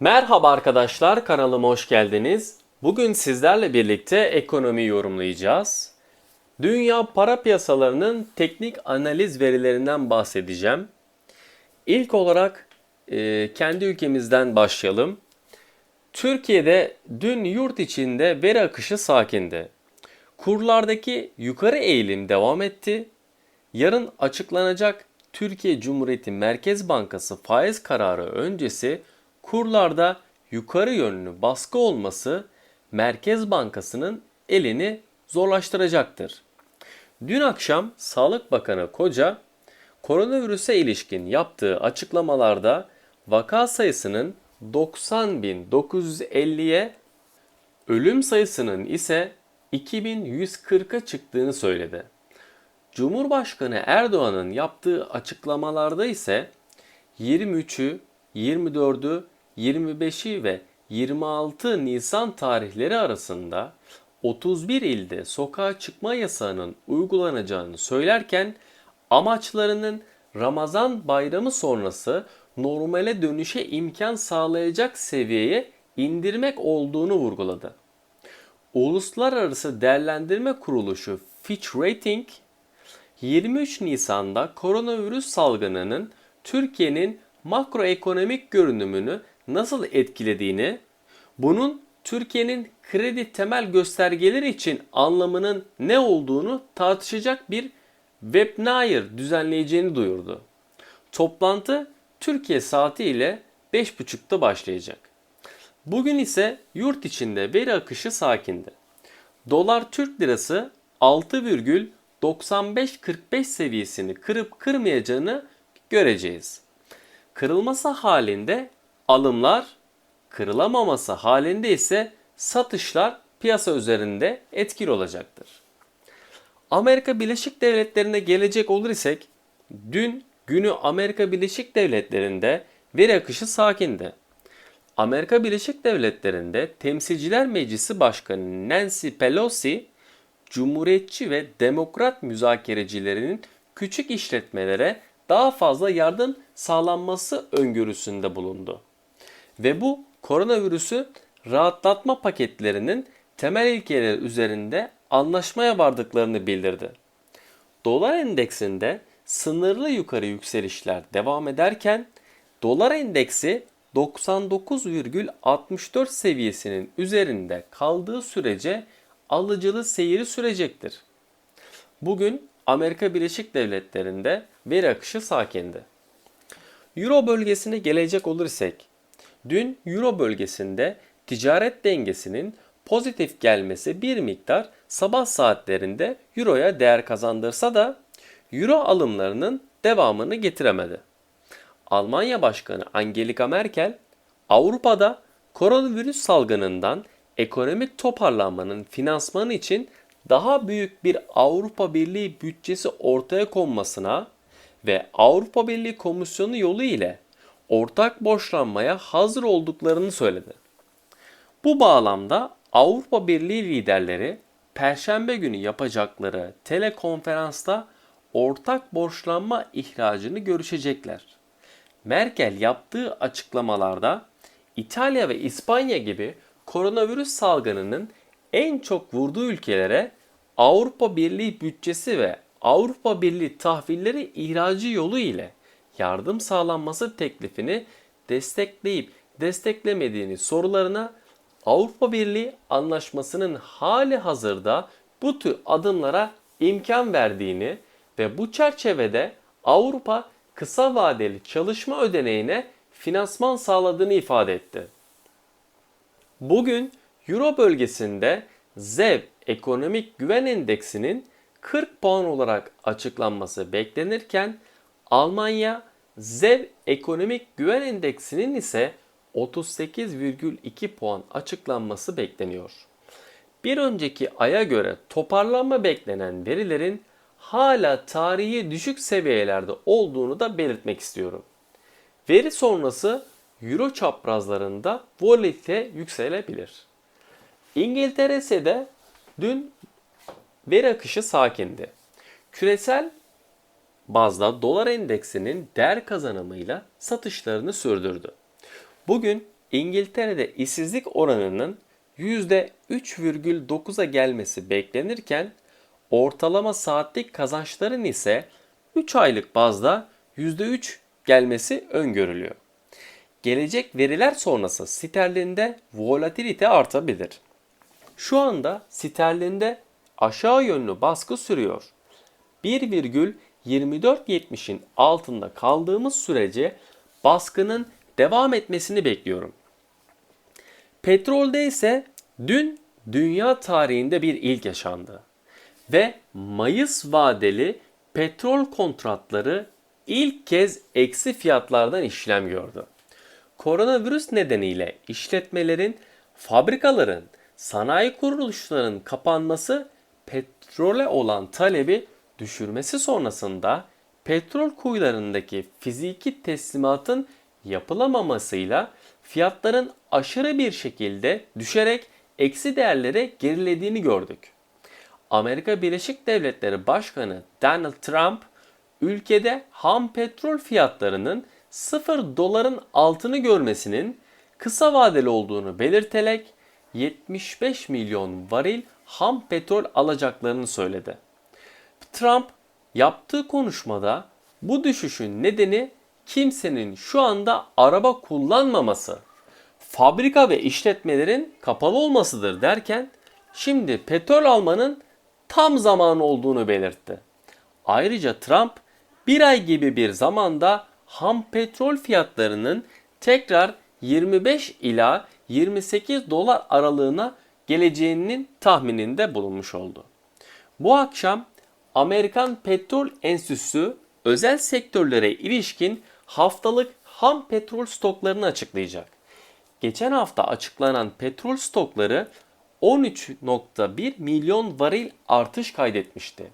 Merhaba arkadaşlar, kanalıma hoş geldiniz. Bugün sizlerle birlikte ekonomi yorumlayacağız. Dünya para piyasalarının teknik analiz verilerinden bahsedeceğim. İlk olarak e, kendi ülkemizden başlayalım. Türkiye'de dün yurt içinde veri akışı sakindi. Kurlardaki yukarı eğilim devam etti. Yarın açıklanacak Türkiye Cumhuriyeti Merkez Bankası faiz kararı öncesi kurlarda yukarı yönlü baskı olması Merkez Bankası'nın elini zorlaştıracaktır. Dün akşam Sağlık Bakanı Koca koronavirüse ilişkin yaptığı açıklamalarda vaka sayısının 90.950'ye ölüm sayısının ise 2140'a çıktığını söyledi. Cumhurbaşkanı Erdoğan'ın yaptığı açıklamalarda ise 23'ü, 24'ü, 25'i ve 26 Nisan tarihleri arasında 31 ilde sokağa çıkma yasağının uygulanacağını söylerken amaçlarının Ramazan bayramı sonrası normale dönüşe imkan sağlayacak seviyeye indirmek olduğunu vurguladı. Uluslararası Değerlendirme Kuruluşu Fitch Rating 23 Nisan'da koronavirüs salgınının Türkiye'nin makroekonomik görünümünü nasıl etkilediğini, bunun Türkiye'nin kredi temel göstergeleri için anlamının ne olduğunu tartışacak bir webinar düzenleyeceğini duyurdu. Toplantı Türkiye saati ile 5.30'da başlayacak. Bugün ise yurt içinde veri akışı sakindi. Dolar Türk Lirası 6,9545 seviyesini kırıp kırmayacağını göreceğiz. Kırılması halinde alımlar, kırılamaması halinde ise satışlar piyasa üzerinde etkili olacaktır. Amerika Birleşik Devletleri'ne gelecek olur isek dün günü Amerika Birleşik Devletleri'nde veri akışı sakindi. Amerika Birleşik Devletleri'nde Temsilciler Meclisi Başkanı Nancy Pelosi, Cumhuriyetçi ve Demokrat müzakerecilerinin küçük işletmelere daha fazla yardım sağlanması öngörüsünde bulundu. Ve bu koronavirüsü rahatlatma paketlerinin temel ilkeleri üzerinde anlaşmaya vardıklarını bildirdi. Dolar endeksinde sınırlı yukarı yükselişler devam ederken dolar endeksi 99,64 seviyesinin üzerinde kaldığı sürece alıcılı seyri sürecektir. Bugün Amerika Birleşik Devletleri'nde veri akışı sakindi. Euro bölgesine gelecek olursak, dün Euro bölgesinde ticaret dengesinin pozitif gelmesi bir miktar sabah saatlerinde Euro'ya değer kazandırsa da Euro alımlarının devamını getiremedi. Almanya Başkanı Angela Merkel, Avrupa'da koronavirüs salgınından ekonomik toparlanmanın finansmanı için daha büyük bir Avrupa Birliği bütçesi ortaya konmasına ve Avrupa Birliği Komisyonu yolu ile ortak borçlanmaya hazır olduklarını söyledi. Bu bağlamda Avrupa Birliği liderleri Perşembe günü yapacakları telekonferansta ortak borçlanma ihracını görüşecekler. Merkel yaptığı açıklamalarda İtalya ve İspanya gibi koronavirüs salgınının en çok vurduğu ülkelere Avrupa Birliği bütçesi ve Avrupa Birliği tahvilleri ihracı yolu ile yardım sağlanması teklifini destekleyip desteklemediğini sorularına Avrupa Birliği anlaşmasının hali hazırda bu tür adımlara imkan verdiğini ve bu çerçevede Avrupa kısa vadeli çalışma ödeneğine finansman sağladığını ifade etti. Bugün Euro bölgesinde ZEV Ekonomik Güven Endeksinin 40 puan olarak açıklanması beklenirken Almanya ZEV Ekonomik Güven Endeksinin ise 38,2 puan açıklanması bekleniyor. Bir önceki aya göre toparlanma beklenen verilerin hala tarihi düşük seviyelerde olduğunu da belirtmek istiyorum. Veri sonrası Euro çaprazlarında volatilite yükselebilir. İngiltere ise de dün veri akışı sakindi. Küresel bazda dolar endeksinin değer kazanımıyla satışlarını sürdürdü. Bugün İngiltere'de işsizlik oranının %3,9'a gelmesi beklenirken ortalama saatlik kazançların ise 3 aylık bazda %3 gelmesi öngörülüyor. Gelecek veriler sonrası sterlinde volatilite artabilir. Şu anda sterlinde aşağı yönlü baskı sürüyor. 1,2470'in altında kaldığımız sürece baskının devam etmesini bekliyorum. Petrolde ise dün dünya tarihinde bir ilk yaşandı ve Mayıs vadeli petrol kontratları ilk kez eksi fiyatlardan işlem gördü. Koronavirüs nedeniyle işletmelerin, fabrikaların, sanayi kuruluşlarının kapanması petrole olan talebi düşürmesi sonrasında petrol kuyularındaki fiziki teslimatın yapılamamasıyla fiyatların aşırı bir şekilde düşerek eksi değerlere gerilediğini gördük. Amerika Birleşik Devletleri Başkanı Donald Trump ülkede ham petrol fiyatlarının 0 doların altını görmesinin kısa vadeli olduğunu belirterek 75 milyon varil ham petrol alacaklarını söyledi. Trump yaptığı konuşmada bu düşüşün nedeni kimsenin şu anda araba kullanmaması, fabrika ve işletmelerin kapalı olmasıdır derken şimdi petrol almanın tam zamanı olduğunu belirtti. Ayrıca Trump bir ay gibi bir zamanda ham petrol fiyatlarının tekrar 25 ila 28 dolar aralığına geleceğinin tahmininde bulunmuş oldu. Bu akşam Amerikan Petrol Enstitüsü özel sektörlere ilişkin haftalık ham petrol stoklarını açıklayacak. Geçen hafta açıklanan petrol stokları 13.1 milyon varil artış kaydetmişti.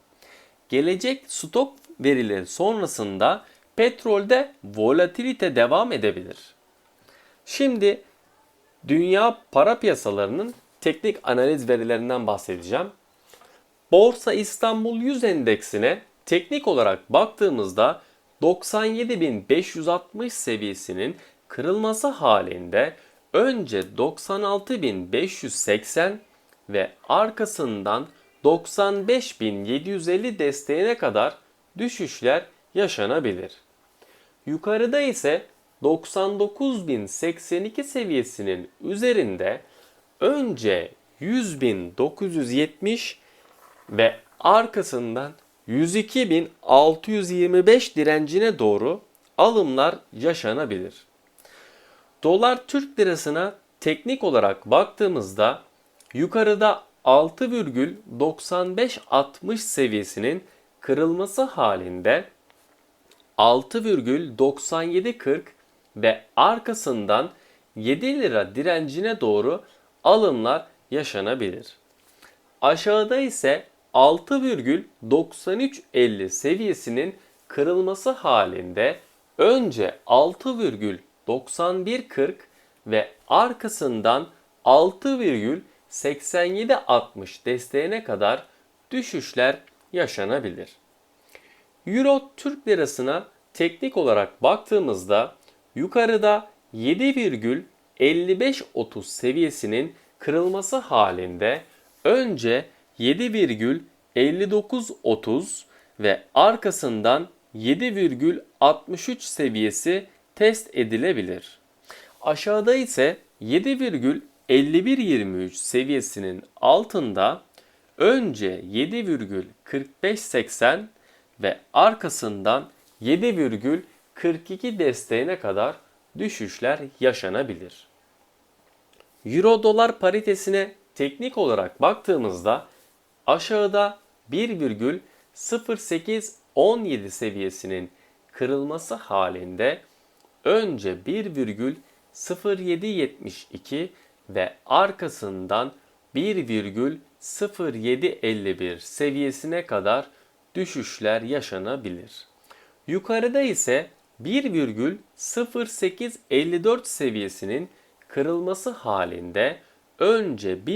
Gelecek stok verileri sonrasında petrolde volatilite devam edebilir. Şimdi dünya para piyasalarının teknik analiz verilerinden bahsedeceğim. Borsa İstanbul 100 endeksine teknik olarak baktığımızda 97.560 seviyesinin kırılması halinde önce 96.580 ve arkasından 95.750 desteğine kadar düşüşler yaşanabilir. Yukarıda ise 99.082 seviyesinin üzerinde önce 100.970 ve arkasından 102.625 direncine doğru alımlar yaşanabilir. Dolar Türk lirasına teknik olarak baktığımızda yukarıda 6,9560 seviyesinin kırılması halinde 6,9740 ve arkasından 7 lira direncine doğru alımlar yaşanabilir. Aşağıda ise 6,9350 seviyesinin kırılması halinde önce 6,9140 ve arkasından 6,8760 desteğine kadar düşüşler yaşanabilir. Euro Türk lirasına teknik olarak baktığımızda yukarıda 7,5530 seviyesinin kırılması halinde önce 7,5930 ve arkasından 7,63 seviyesi test edilebilir. Aşağıda ise 7,5123 seviyesinin altında önce 7,4580 ve arkasından 7,42 desteğine kadar düşüşler yaşanabilir. Euro dolar paritesine teknik olarak baktığımızda aşağıda 1,0817 seviyesinin kırılması halinde önce 1,0772 ve arkasından 1,0751 seviyesine kadar düşüşler yaşanabilir. Yukarıda ise 1,0854 seviyesinin kırılması halinde önce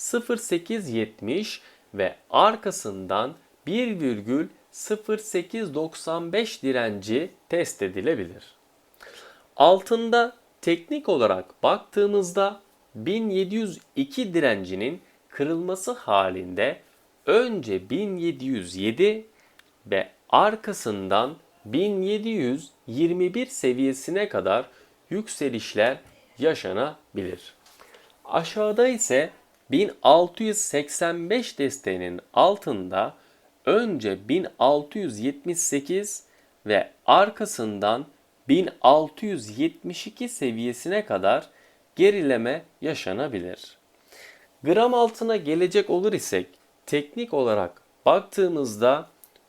1,0870 ve arkasından 1,0895 direnci test edilebilir. Altında teknik olarak baktığımızda 1702 direncinin kırılması halinde önce 1707 ve arkasından 1721 seviyesine kadar yükselişler yaşanabilir. Aşağıda ise 1685 desteğinin altında önce 1678 ve arkasından 1672 seviyesine kadar gerileme yaşanabilir. Gram altına gelecek olur isek teknik olarak baktığımızda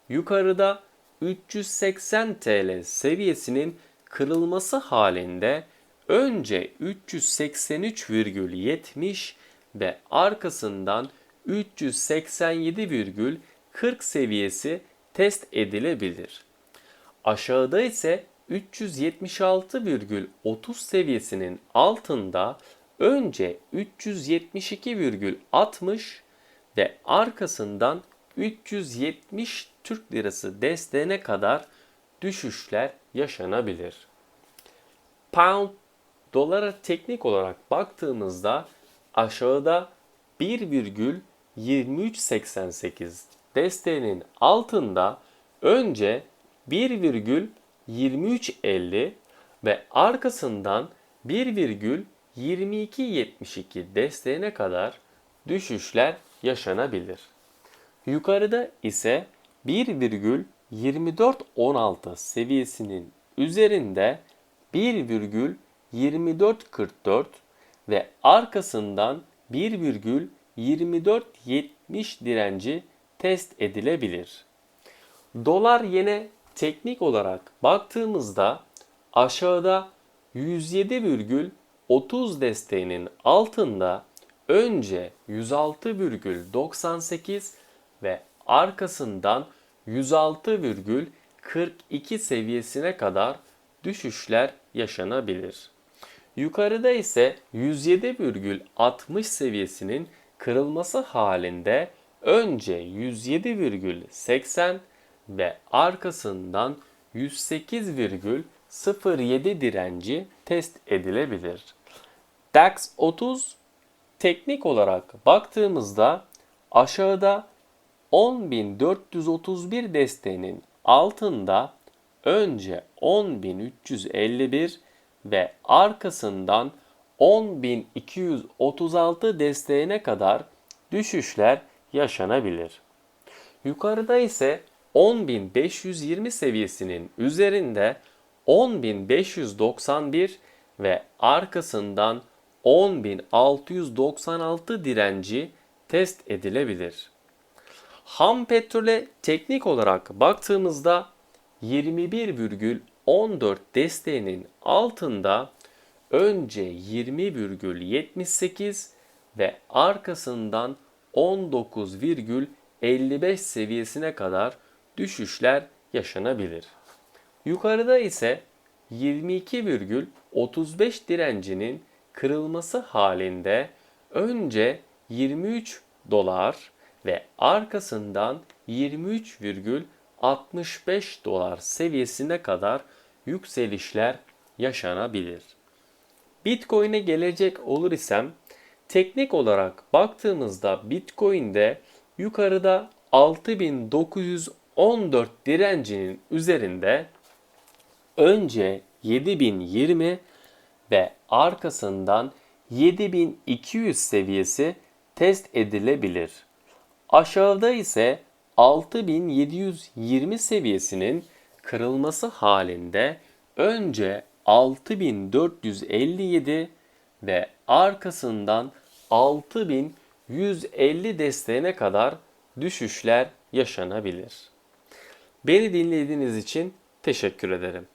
yukarıda 380 TL seviyesinin kırılması halinde önce 383,70 ve arkasından 387,40 seviyesi test edilebilir. Aşağıda ise 376,30 seviyesinin altında önce 372,60 ve arkasından 370 Türk Lirası desteğine kadar düşüşler yaşanabilir. Pound dolara teknik olarak baktığımızda aşağıda 1,2388 desteğinin altında önce 1,2350 ve arkasından 1,2272 desteğine kadar düşüşler yaşanabilir. Yukarıda ise 1,2416 seviyesinin üzerinde 1,2444 ve arkasından 1,2470 direnci test edilebilir. Dolar yine teknik olarak baktığımızda aşağıda 107,30 desteğinin altında önce 106,98 ve arkasından 106,42 seviyesine kadar düşüşler yaşanabilir. Yukarıda ise 107,60 seviyesinin kırılması halinde önce 107,80 ve arkasından 108,07 direnci test edilebilir. DAX 30 teknik olarak baktığımızda aşağıda 10.431 desteğinin altında önce 10.351 ve arkasından 10.236 desteğine kadar düşüşler yaşanabilir. Yukarıda ise 10.520 seviyesinin üzerinde 10.591 ve arkasından 10.696 direnci test edilebilir. Ham petrole teknik olarak baktığımızda 21,14 desteğinin altında önce 20,78 ve arkasından 19,55 seviyesine kadar düşüşler yaşanabilir. Yukarıda ise 22,35 direncinin kırılması halinde önce 23 dolar ve arkasından 23,65 dolar seviyesine kadar yükselişler yaşanabilir. Bitcoin'e gelecek olur isem teknik olarak baktığımızda Bitcoin'de yukarıda 6914 direncinin üzerinde önce 7020 ve arkasından 7200 seviyesi test edilebilir. Aşağıda ise 6720 seviyesinin kırılması halinde önce 6457 ve arkasından 6150 desteğine kadar düşüşler yaşanabilir. Beni dinlediğiniz için teşekkür ederim.